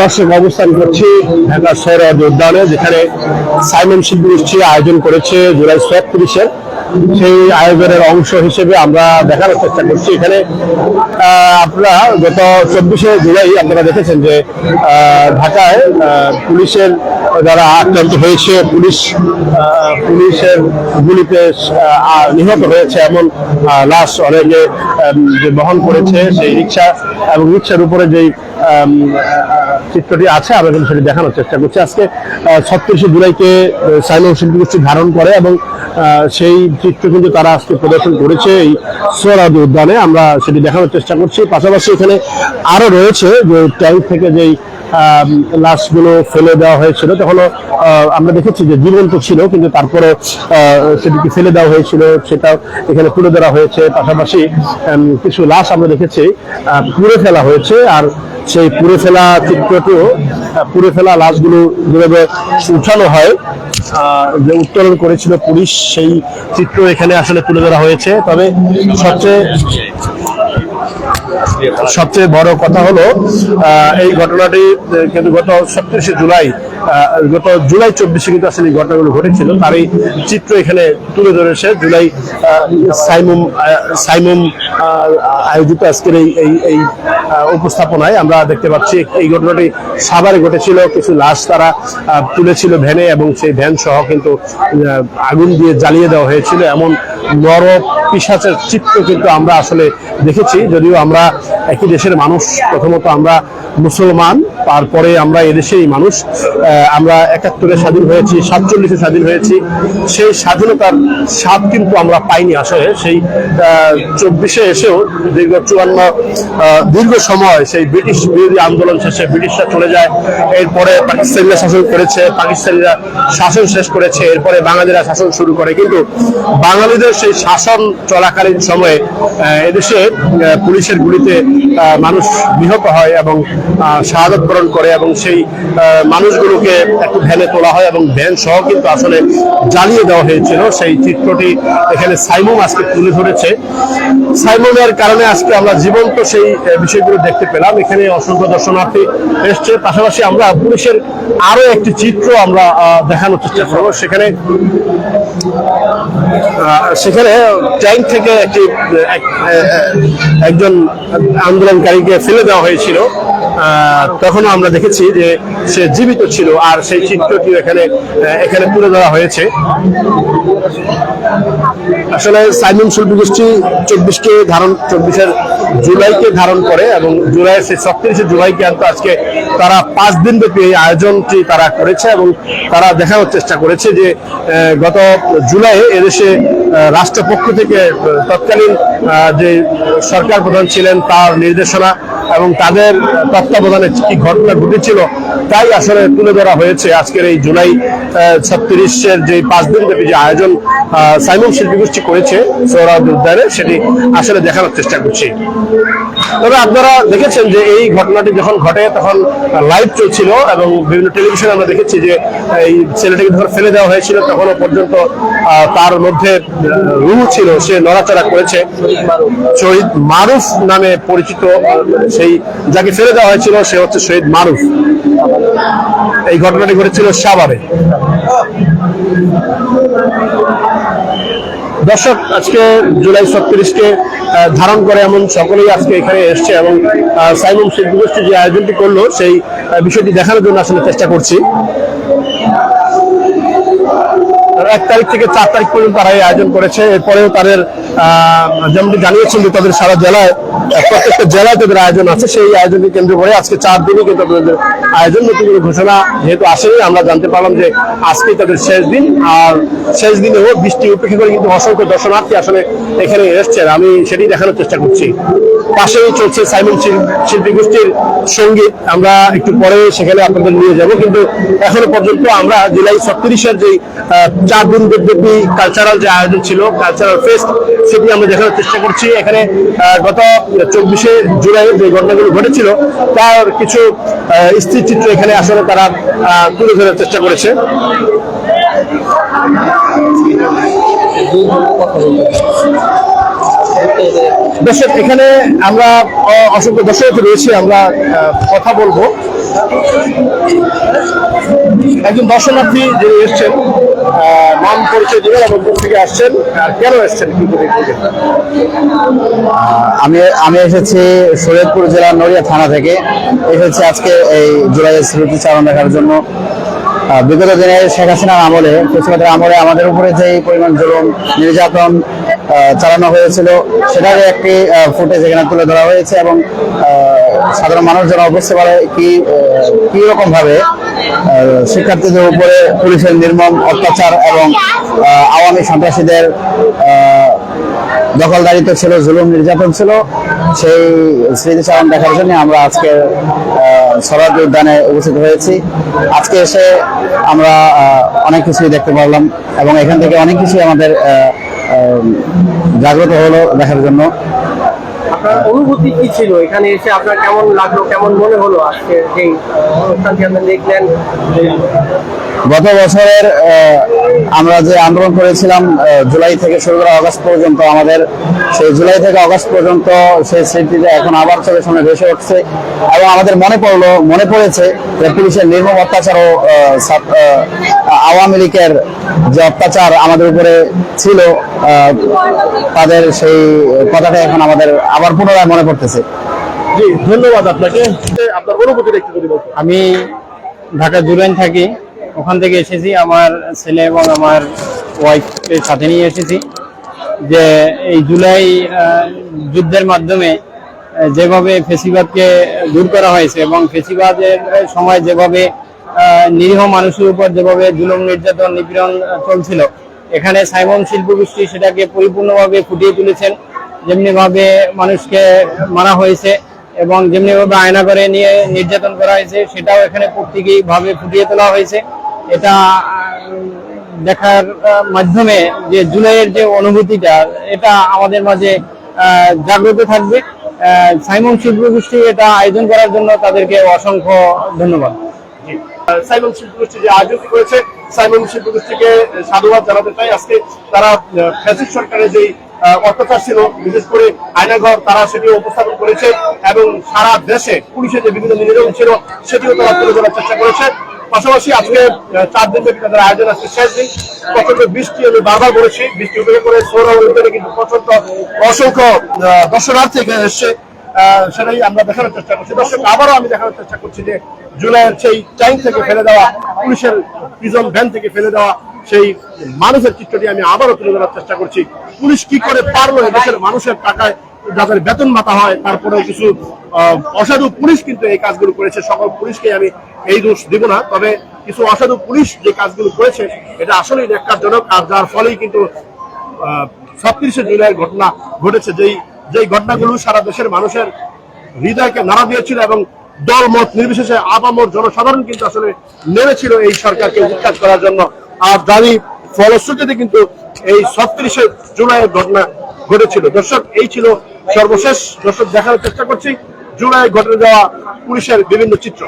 দর্শক অবস্থান করছি ঢাকা সৌরভ উদ্যানে, যেখানে সাইমন শিল্পী গোষ্ঠী আয়োজন করেছে জুলাই ছত্রিশের সেই আয়োজনের অংশ হিসেবে আমরা দেখানোর চেষ্টা করছি। এখানে আপনারা গত চব্বিশে জুলাই আপনারা দেখেছেন যে ঢাকায় পুলিশের যারা আক্রান্ত হয়েছে পুলিশ পুলিশের গুলিতে নিহত হয়েছে এমন লাশ অনেকে যে বহন করেছে সেই রিক্সা এবং রিক্সার উপরে যেই চিত্রটি আছে, আমরা কিন্তু সেটি দেখানোর চেষ্টা করছি। আজকে ছত্রিশে জুলাইকে সাইমন শিল্পী গোষ্ঠী ধারণ করে এবং সেই চিত্র কিন্তু তারা আজকে প্রদর্শন করেছে এই সোহরাদি উদ্যানে। আমরা সেটি দেখানোর চেষ্টা করছি। পাশাপাশি এখানে আরও রয়েছে যে ট্যাঙ্ক থেকে যেই লাশগুলো ফেলে দেওয়া হয়েছিল। তখন আমরা দেখেছি যে জীবন্ত ছিল, কিন্তু তারপরে সেটিকে ফেলে দেওয়া হয়েছিল। সেটা এখানে তুলে ধরা হয়েছে। পাশাপাশি কিছু লাশ আমরা দেখেছি পুড়ে ফেলা হয়েছে। আর সেই পুড়ে ফেলা চিত্রটিও পুড়ে ফেলা লাশগুলো যেভাবে উঠানো হয় যে উত্তোলন করেছিল পুলিশ, সেই চিত্র এখানে আসলে তুলে ধরা হয়েছে। তবে সবচেয়ে সবচেয়ে বড় কথা হলো এই ঘটনাটি কিন্তু গত সত্তরিশে জুলাই গত জুলাই চব্বিশে কিন্তু আসলে এই ঘটনাগুলো ঘটেছিল। তার এই চিত্র এখানে তুলে ধরেছে। জুলাই সাইমুম সাইমুম আয়োজিত আজকের এই এই উপস্থাপনায় আমরা দেখতে পাচ্ছি এই ঘটনাটি সাভারে ঘটেছিল। কিছু লাশ তারা তুলেছিল ভ্যানে এবং সেই ভ্যান সহ কিন্তু আগুন দিয়ে জ্বালিয়ে দেওয়া হয়েছিল। এমন নর পিসাচের চিত্র কিন্তু আমরা আসলে দেখেছি। যদিও আমরা একই দেশের মানুষ, প্রথমত আমরা মুসলমান, তারপরে আমরা এদেশেই মানুষ। আমরা একাত্তরে স্বাধীন হয়েছি সাতচল্লিশে স্বাধীন হয়েছি। সেই স্বাধীনতার স্বাদ কিন্তু আমরা পাইনি আসলে। সেই চব্বিশে এসেও দীর্ঘ চুয়ান্ন দীর্ঘ সময় সেই ব্রিটিশ বিরোধী আন্দোলন শেষে ব্রিটিশরা চলে যায়। এরপরে পাকিস্তানিরা শাসন করেছে পাকিস্তানিরা শাসন শেষ করেছে এরপরে বাঙালিরা শাসন শুরু করে। কিন্তু বাঙালিদের সেই শাসন চলাকালীন সময়ে এদেশে পুলিশের গুলিতে মানুষ নিহত হয় এবং শাহাদত বরণ করে এবং সেই আহ, মানুষগুলোকে একটু ভ্যানে তোলা হয় এবং ভ্যান সহ কিন্তু আসলে জ্বালিয়ে দেওয়া হয়েছিল। সেই চিত্রটি এখানে সাইমুম আজকে তুলে ধরেছে। সাইমুমের কারণে আজকে আমরা জীবন্ত সেই বিষয়গুলো দেখতে পেলাম। এখানে অসংখ্য দর্শনার্থী এসছে। পাশাপাশি আমরা পুলিশের আরও একটি চিত্র আমরা দেখানোর চেষ্টা করব। সেখানে সেখানে ট্যাঙ্ক থেকে একটি এক- একজন আন্দোলনকারীকে ফেলে দেওয়া হয়েছিল। তখনও আমরা দেখেছি যে সে জীবিত ছিল আর সেই চিত্রটি এখানে এখানে তুলে ধরা হয়েছে। আসলে সাইমন শিল্পী গোষ্ঠী চব্বিশকে ধারণ, চব্বিশের জুলাইকে ধারণ করে এবং জুলাইয়ের সেই ছত্রিশে জুলাইকে কিন্তু আজকে তারা পাঁচ দিন ব্যাপী এই আয়োজনটি তারা করেছে এবং তারা দেখানোর চেষ্টা করেছে যে গত জুলাইয়ে এদেশে রাষ্ট্রপক্ষ থেকে তৎকালীন যে সরকার প্রধান ছিলেন তার নির্দেশনা এবং তাদের তত্ত্বাবধানে কি ঘটনা ঘটেছিল তাই আসলে তুলে ধরা হয়েছে আজকের এই জুলাই ছত্রিশের যে পাঁচ দিন ব্যাপী যে আয়োজন সাইমন শিল্পী গোষ্ঠী করেছে সৌরাজ উদ্যানে, সেটি আসলে দেখানোর চেষ্টা করছি। তবে আপনারা দেখেছেন যে এই ঘটনাটি যখন ঘটে তখন লাইভ চলছিল এবং বিভিন্ন টেলিভিশনে আমরা দেখেছি যে এই ছেলেটাকে যখন ফেলে দেওয়া হয়েছিল তখনও পর্যন্ত তার মধ্যে রু ছিল, সে নড়াচড়া করেছে। শহীদ মারুফ নামে পরিচিত সেই যাকে ফেলে দেওয়া হয়েছিল, সে হচ্ছে শহীদ মারুফ। এই ঘটনাটি ঘটেছিল সাভারে। দর্শক, আজকে জুলাই ছত্রিশকে ধারণ করে এমন সকলেই আজকে এখানে এসছে এবং সাইমন শিল্পী গোষ্ঠী যে আয়োজনটি করল, সেই বিষয়টি দেখানোর জন্য আসলে চেষ্টা করছি। এক তারিখ থেকে চার তারিখ পর্যন্ত তারা এই আয়োজন করেছে। এরপরেও তাদের যেমনটি জানিয়েছেন যে তাদের সারা জেলায় প্রত্যেকটা জেলায় তাদের আয়োজন আছে। সেই আয়োজনকে কেন্দ্র করে আজকে চার দিনই কিন্তু তাদের আয়োজন, নতুন কোনো ঘোষণা যেহেতু আসেনি, আমরা জানতে পারলাম যে আজকে তাদের শেষ দিন। আর শেষ দিনেও বৃষ্টি উপেক্ষা করে কিন্তু অসংখ্য দর্শনার্থী আসলে এখানে এসছেন। আমি সেটি দেখানোর চেষ্টা করছি। পাশেই চলছে সাইমন শিল্পী গোষ্ঠীর সংগীত আমরা একটু পরে সেখানে আপনাদের নিয়ে যাব। কিন্তু এখনও পর্যন্ত আমরা জুলাই ছত্রিশের যে চার দিন কালচারাল যে আয়োজন ছিল কালচারাল ফেস্ট সেটি আমরা দেখানোর চেষ্টা করছি। এখানে গত চব্বিশে জুলাই যে ঘটনাগুলো ঘটেছিল, তার কিছু স্থির চিত্র এখানে আসলে তারা তুলে ধরার চেষ্টা করেছে। দর্শক, এখানে আমরা অসংখ্য দর্শক রয়েছে, আমরা কথা বলব। একজন দর্শনার্থী যিনি এসছেন নাম পরিচয় দিবেন এবং কোথা থেকে আসছেন, আর কেন এসছেন কি করে আমি আমি এসেছি শরীয়তপুর জেলার নড়িয়া থানা থেকে। এসেছি আজকে এই জুলাইয়ের স্মৃতিচারণ দেখার জন্য। বিগত দিনে শেখ হাসিনার আমলে, প্রতিবাদের আমলে আমাদের উপরে যে পরিমাণ জুলুম, নির্যাতন চালানো হয়েছিল। সেটার একটি ফুটেজ এখানে তুলে ধরা হয়েছে এবং সাধারণ মানুষ যেন বুঝতে পারে কি কি রকম ভাবে শিক্ষার্থীদের উপরে পুলিশের নির্মম অত্যাচার এবং আওয়ামী সন্ত্রাসীদের দখলদারিত্ব ছিল, জুলুম নির্যাতন ছিল, সেই স্মৃতিচারণ দেখার জন্য আমরা আজকে সরাজ উদ্যানে উপস্থিত হয়েছি। আজকে এসে আমরা অনেক কিছুই দেখতে পারলাম এবং এখান থেকে অনেক কিছুই আমাদের জাগ্রত হলো দেখার জন্য। আপনার অনুভূতি কি ছিল? এখানে এসে আপনার কেমন লাগল, কেমন মনে হলো আজকে যে অনুষ্ঠানটি আপনি দেখলেন? গত বছরের আহ, আমরা যে আন্দোলন করেছিলাম জুলাই থেকে শুরু করে আগস্ট পর্যন্ত আমাদের সেই জুলাই থেকে আগস্ট পর্যন্ত সেই স্মৃতিতে এখন আবার চোখের সামনে ভেসে উঠছে। এবং আমাদের মনে পড়ল মনে পড়েছে যে পুলিশের নির্মম অত্যাচার ও আহ, আওয়ামী লীগের যে অত্যাচার আমাদের উপরে ছিল আহ, তাদের সেই কথাটা এখন আমাদের আবার পুনরায় মনে পড়তেছে। জি ধন্যবাদ আপনাকে। আপনার বলতেন। আমি ঢাকা জুলাইন থাকি। ওখান থেকে এসেছি, আমার ছেলে এবং আমার ওয়াইফকে সাথে নিয়ে এসেছি। যে এই জুলাই যুদ্ধের মাধ্যমে যেভাবে ফেসিবাদকে দূর করা হয়েছে এবং ফেসিবাদের সময় যেভাবে নিরীহ মানুষের উপর যেভাবে জুলুম, নির্যাতন, নিপীড়ন চলছিল, এখানে সাইমন শিল্পগোষ্ঠী সেটাকে পরিপূর্ণভাবে ফুটিয়ে তুলেছেন। যেমনিভাবে মানুষকে মারা হয়েছে এবং যেমনিভাবে আয়না করে নিয়ে নির্যাতন করা হয়েছে, সেটাও এখানে প্রত্যেকেই ভাবে ফুটিয়ে তোলা হয়েছে। এটা দেখার মাধ্যমে যে জুলাইয়ের যে অনুভূতিটা এটা আমাদের মাঝে জাগ্রত থাকবে। সাইমন শিল্প শিল্পগোষ্ঠী এটা আয়োজন করার জন্য তাদেরকে অসংখ্য ধন্যবাদ। আহ, শিল্প গোষ্ঠী যে আয়োজন করেছে সাইমন শিল্প গোষ্ঠীকে সাধুবাদ জানাতে চাই। আজকে তারা ফ্যাসিস সরকারের যে অত্যাচার ছিল বিশেষ করে আয়নাঘর তারা সেটি উপস্থাপন করেছে এবং সারা দেশে পুলিশের যে বিভিন্ন নির্যাতন ছিল সেটিও তারা তুলে ধরার চেষ্টা করেছে। পাশাপাশি আজকে চার দিন ব্যাপী তাদের আয়োজন আজকে শেষ দিন। প্রচণ্ড বৃষ্টি আমি বারবার বলেছি। বৃষ্টি উপেক্ষা করে সৌরভ কিন্তু প্রচণ্ড অসংখ্য দর্শনার্থী এখানে এসছে। সেটাই আমরা দেখানোর চেষ্টা করছি। দর্শক, আবারও আমি দেখানোর চেষ্টা করছি যে জুলাইয়ের সেই ট্যাঙ্ক থেকে ফেলে দেওয়া, পুলিশের প্রিজন ভ্যান থেকে ফেলে দেওয়া সেই মানুষের চিত্রটি আমি আবারও তুলে ধরার চেষ্টা করছি। পুলিশ কি করে পারল এদেশের মানুষের টাকায় যাদের বেতন মাতা হয়, তারপরেও কিছু অসাধু পুলিশ কিন্তু এই কাজগুলো করেছে। সকল পুলিশকে আমি এই দোষ দিব না, তবে কিছু অসাধু পুলিশ যে কাজগুলো করেছে, এটা আসলেই ন্যাক্কারজনক। আর যার ফলেই কিন্তু ছত্রিশে জুলাইয়ের ঘটনা ঘটেছে। যেই যেই ঘটনাগুলো সারা দেশের মানুষের হৃদয়কে নাড়া দিয়েছিল এবং দল মত নির্বিশেষে আপামর জনসাধারণ কিন্তু আসলে নেমেছিল এই সরকারকে উৎখাত করার জন্য। আর দাবি ফলশ্রুতিতে কিন্তু এই ছত্রিশে জুলাইয়ের ঘটনা ঘটেছিল। দর্শক, এই ছিল সর্বশেষ দর্শক দেখার চেষ্টা করছি জুড়ায় ঘটে যাওয়া পুলিশের বিভিন্ন চিত্র।